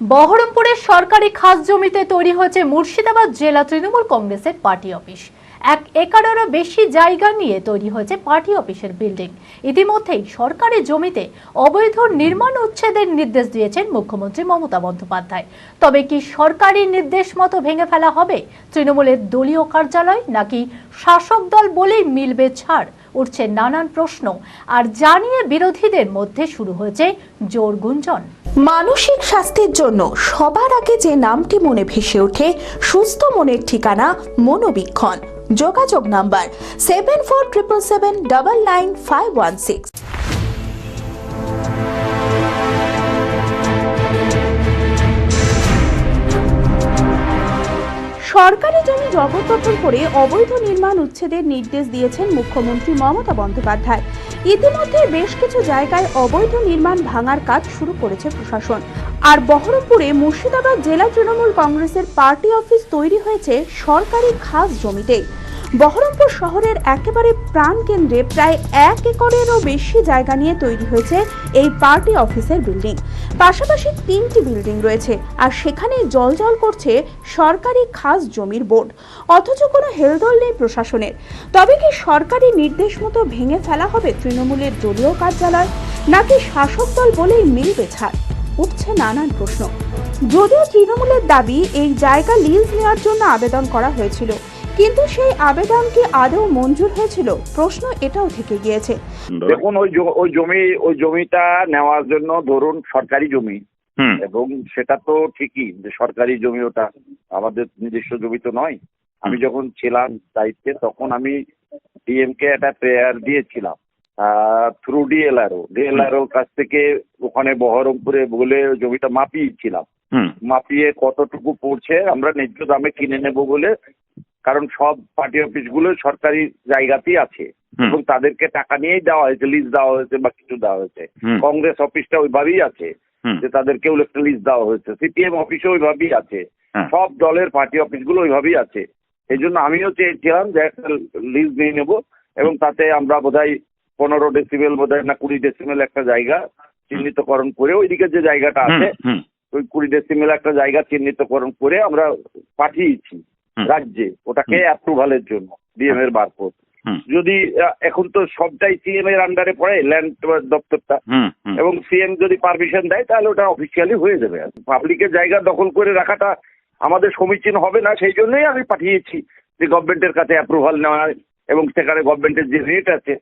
বহরমপুরের সরকারি খাস জমিতে তৈরি হয়েছে মুর্শিদাবাদ জেলা তৃণমূল কংগ্রেসের পার্টি অফিস। এক একরেরও বেশি জায়গা নিয়ে তৈরি হয়েছে পার্টি অফিসের বিল্ডিং। ইতিমধ্যেই সরকারি জমিতে অবৈধ নির্মাণ উচ্ছেদের নির্দেশ দিয়েছেন মুখ্যমন্ত্রী মমতা বন্দ্যোপাধ্যায়। তবে কি সরকারি নির্দেশ মতো ভেঙে ফেলা হবে? তৃণমূলের দলীয় কার্যালয় নাকি শাসক দল বলেই মিলবে ছাড়? উঠছে নানান প্রশ্ন আর জানিয়ে বিরোধীদের মধ্যে শুরু হয়েছে জোর গুঞ্জন। মানসিক স্বাস্থ্যের জন্য সবার আগে যে নামটি মনে ভেসে ওঠে, সুস্থ মনের ঠিকানা মনোবীক্ষণ। যোগাযোগ number seven four triple seven double nine five one six সরকারি জমি জবরদখল করে অবৈধ নির্মাণ উচ্ছেদের নির্দেশ দিয়েছেন মুখ্যমন্ত্রী মমতা বন্দ্যোপাধ্যায়। ইতিমধ্যে বেশ কিছু জায়গায় অবৈধ নির্মাণ ভাঙার কাজ শুরু করেছে প্রশাসন। আর বহরমপুরে মুর্শিদাবাদ জেলা তৃণমূল কংগ্রেসের পার্টি অফিস তৈরি হয়েছে সরকারি খাস জমিতে। বহরমপুর শহরের একেবারে প্রাণকেন্দ্রে প্রায় এক একরেরও বেশি জায়গা নিয়ে তৈরি হয়েছে এই পার্টি অফিসের বিল্ডিং। পাশাপাশি তিনটি বিল্ডিং রয়েছে আর সেখানে জলজল করছে সরকারি খাস জমির বোর্ড। অথচ কোনো হেলদোল নেই প্রশাসনের। তবে কি সরকারি নির্দেশ মতো ভেঙে ফেলা হবে তৃণমূলের দলীয় কার্যালয়? নাকি শাসক দল বলেই মিলবে ছাড়? উঠছে নানান প্রশ্ন। যদিও তৃণমূলের দাবি এই জায়গা লিজ নেওয়ার জন্য আবেদন করা হয়েছিল কিন্তু সেই আবেদন কি আদৌ মঞ্জুর হয়েছিল? প্রশ্ন এটাও থেকে গিয়েছে। দেখুন ওই ওই জমি ওই জমিটা নেওয়ার জন্য ধরুন সরকারি জমি। এবং সেটা তো ঠিকই যে সরকারি জমি ওটা আমাদের নিজস্ব জমি তো নয়। আমি যখন ছিলাম দায়িত্বে তখন আমি ডিএমকে একটা প্রেয়ার দিয়েছিলাম। থ্রু ডিএলআরও ডিএলআরওর কাছ থেকে ওখানে বহরমপুরে বলে জমিটা মাপিয়েছিলাম। হুম। মাপিয়ে কতটুকু পড়ছে আমরা ন্যায্য দামে কিনে নেব বলে কারণ সব পার্টি অফিসগুলো সরকারি জায়গাতেই আছে এবং তাদেরকে টাকা নিয়েই দেওয়া হয়েছে লিজ দেওয়া হয়েছে বা কিছু দেওয়া হয়েছে। কংগ্রেস অফিসটা ওইভাবেই আছে যে তাদেরকেও একটা লিজ দেওয়া হয়েছে। সিপিএম অফিসও ওইভাবেই আছে। হ্যাঁ। সব দলের পার্টি অফিসগুলো ওইভাবেই আছে। এই জন্য আমিও চেয়েছিলাম যে একটা লিজ নিয়ে নেব এবং তাতে আমরা বোধহয় পনেরো ডেসিমেল বোধহয় না কুড়ি ডেসিমেল একটা জায়গা চিহ্নিতকরণ করে ওইদিকে যে জায়গাটা আছে ওই কুড়ি ডেসিমেল একটা জায়গা চিহ্নিতকরণ করে আমরা পাঠিয়েছি। রাজ্যে ওটাকে অ্যাপ্রুভালের জন্য ডিএম এর মারফত যদি এখন তো সবটাই সিএম এর আন্ডারে পড়ে ল্যান্ড দপ্তরটা। এবং সিএম যদি পারমিশন দেয় তাহলে ওটা অফিসিয়ালি হয়ে যাবে। পাবলিকের জায়গা দখল করে রাখাটা আমাদের সমীচীন হবে না সেই জন্যই আমি পাঠিয়েছি যে গভর্নমেন্টের কাছে অ্যাপ্রুভাল নেওয়া এবং সেখানে গভর্নমেন্টের যে রেট আছে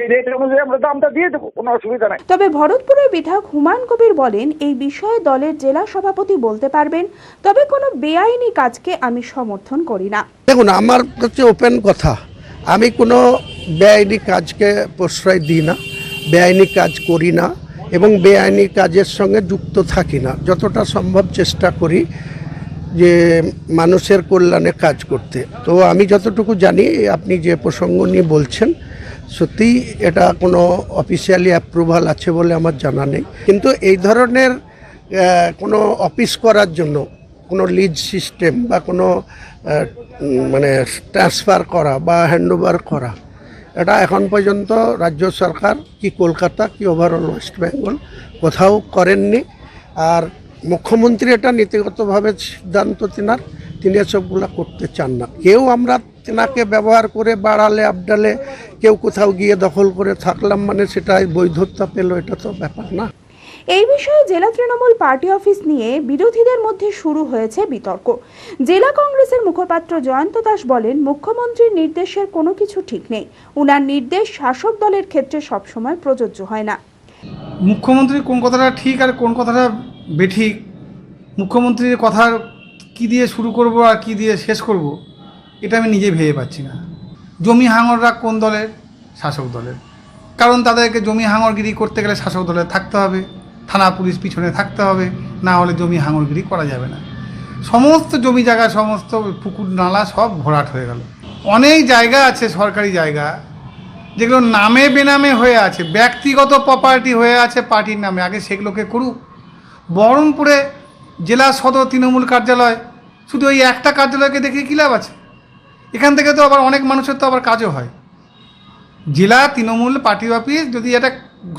সেই রেট অনুযায়ী আমরা দামটা দিয়ে দেবো কোনো অসুবিধা নাই। তবে ভরতপুরের বিধায়ক হুমায়ুন কবির বলেন এই বিষয়ে দলের জেলা সভাপতি বলতে পারবেন তবে কোনো বেআইনি কাজকে আমি সমর্থন করি না। দেখুন আমার কাছে ওপেন কথা। আমি কোনো বেআইনি কাজকে প্রশ্রয় দিই না বেআইনি কাজ করি না এবং বেআইনি কাজের সঙ্গে যুক্ত থাকি না। যতটা সম্ভব চেষ্টা করি যে মানুষের কল্যাণে কাজ করতে। তো আমি যতটুকু জানি আপনি যে প্রসঙ্গ নিয়ে বলছেন সত্যিই এটা কোনো অফিসিয়ালি অ্যাপ্রুভাল আছে বলে আমার জানা নেই। কিন্তু এই ধরনের কোনো অফিস করার জন্য, কোনো লিজ সিস্টেম বা কোনো মানে ট্রান্সফার করা বা হ্যান্ডওভার করা, এটা এখন পর্যন্ত রাজ্য সরকার কি কলকাতা, কি ওভারঅল ওয়েস্ট বেঙ্গল কোথাও করেননি। আর মুখ্যমন্ত্রী এটা নীতিগতভাবে সিদ্ধান্ত তিনার, তিনি এসবগুলো করতে চান না। কেউ আমরা তেনাকে ব্যবহার করে বাড়ালে আবডালে কেউ কোথাও গিয়ে দখল করে থাকলাম মানে সেটাই বৈধতা পেল এটা তো ব্যাপার না। এই বিষয়ে জেলা তৃণমূল পার্টি অফিস নিয়ে বিরোধীদের মধ্যে শুরু হয়েছে বিতর্ক। জেলা কংগ্রেসের মুখপাত্র জয়ন্ত দাস বলেন মুখ্যমন্ত্রীর নির্দেশের কোনো কিছু ঠিক নেই। উনার নির্দেশ শাসক দলের ক্ষেত্রে সবসময় প্রযোজ্য হয় না। মুখ্যমন্ত্রী কোন কথাটা ঠিক আর কোন কথাটা বেঠিক? মুখ্যমন্ত্রীর কথা কি দিয়ে শুরু করব আর কি দিয়ে শেষ করব? এটা আমি নিজে ভেবে পাচ্ছি না। জমি হাঙররা কোন দলের? শাসক দলের। কারণ তাদেরকে জমি হাঙরগিরি করতে গেলে শাসক দলে থাকতে হবে, থানা পুলিশ পিছনে থাকতে হবে, না হলে জমি হাঙরগিরি করা যাবে না। সমস্ত জমি জায়গা, সমস্ত পুকুর, নালা সব ভরাট হয়ে গেল। অনেক জায়গা আছে, সরকারি জায়গা, যেগুলো নামে বেনামে হয়ে আছে, ব্যক্তিগত প্রপার্টি হয়ে আছে পার্টির নামে, আগে সেগুলোকে করুক। বহরমপুরে জেলা সদর তৃণমূল কার্যালয়, শুধু ওই একটা কার্যালয়কে দেখে কী লাভ আছে? এখান থেকে তো আবার অনেক মানুষের তো আবার কাজও হয়। জেলা তৃণমূল পার্টি অফিস যদি এটা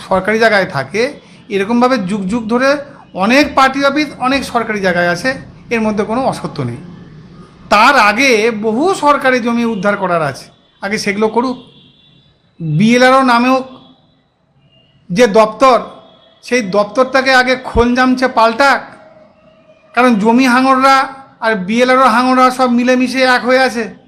সরকারি জায়গায় থাকে, এরকমভাবে যুগ যুগ ধরে অনেক পার্টি অফিস অনেক সরকারি জায়গায় আছে, এর মধ্যে কোনো অসত্য নেই। তার আগে বহু সরকারি জমি উদ্ধার করার আছে। আগে সেগুলো করুক। বিএলআরও নামেও যে দপ্তর, সেই দপ্তরটাকে আগে খোল জামছে পাল্টাক। কারণ জমি হাঙররা আর বিএলআরও হাঙররা সব মিলেমিশে এক হয়ে আছে।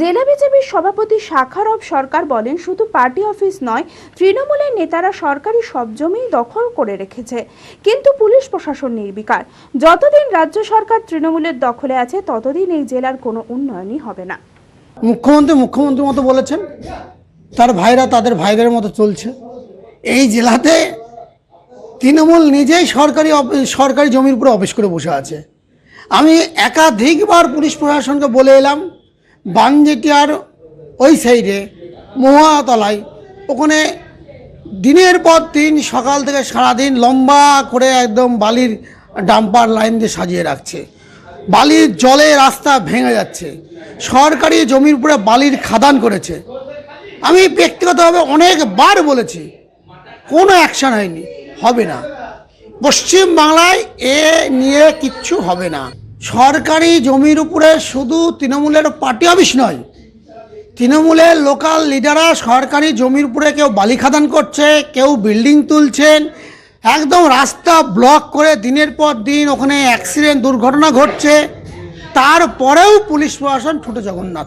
জেলা বিজেপির সভাপতি শাখারব সরকার বলেন, শুধু পার্টি অফিস নয়, তৃণমূলের নেতারা সরকারি সব জমি দখল করে রেখেছে। কিন্তু পুলিশ প্রশাসন নির্বিকার। যতদিন রাজ্য সরকার তৃণমূলের দখলে আছে, ততদিন এই জেলার কোনো উন্নয়নই হবে না। মুখ্যমন্ত্রী মুখ্যমন্ত্রীর মতো বলেছেন, তার ভাইরা তাদের ভাইদের মতো চলছে। এই জেলাতে তৃণমূল নিজেই সরকারি সরকারি জমির উপরে অফিস করে বসে আছে। আমি একাধিকবার পুলিশ প্রশাসনকে বলে এলাম বানজেটিয়ার ওই সাইডে মহাতলায়। ওখানে দিনের পর দিন, সকাল থেকে সারাদিন লম্বা করে একদম বালির ডাম্পার লাইন দিয়ে সাজিয়ে রাখছে। বালির জলে রাস্তা ভেঙে যাচ্ছে। সরকারি জমির উপরে বালির খাদান করেছে। আমি ব্যক্তিগতভাবে অনেকবার বলেছি, কোনো অ্যাকশন হয়নি, হবে না। পশ্চিম বাংলায় এ নিয়ে কিচ্ছু হবে না। সরকারি জমির উপরে শুধু তৃণমূলের পার্টি অফিস নয়, তৃণমূলের লোকাল লিডাররা সরকারি জমির উপরে কেউ বালি খাদান করছে, কেউ বিল্ডিং তুলছেন, একদম রাস্তা ব্লক করে দিনের পর দিন ওখানে অ্যাক্সিডেন্ট দুর্ঘটনা ঘটছে, তারপরেও পুলিশ প্রশাসন ছোটো Jagannath.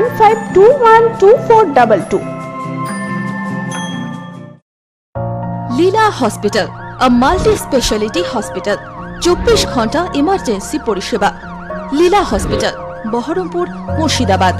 nine five two one two four double two Leela hospital a multi speciality hospital চব্বিশ ঘণ্টা ইমার্জেন্সি পরিষেবা। লীলা হসপিটাল বহরমপুর মুর্শিদাবাদ।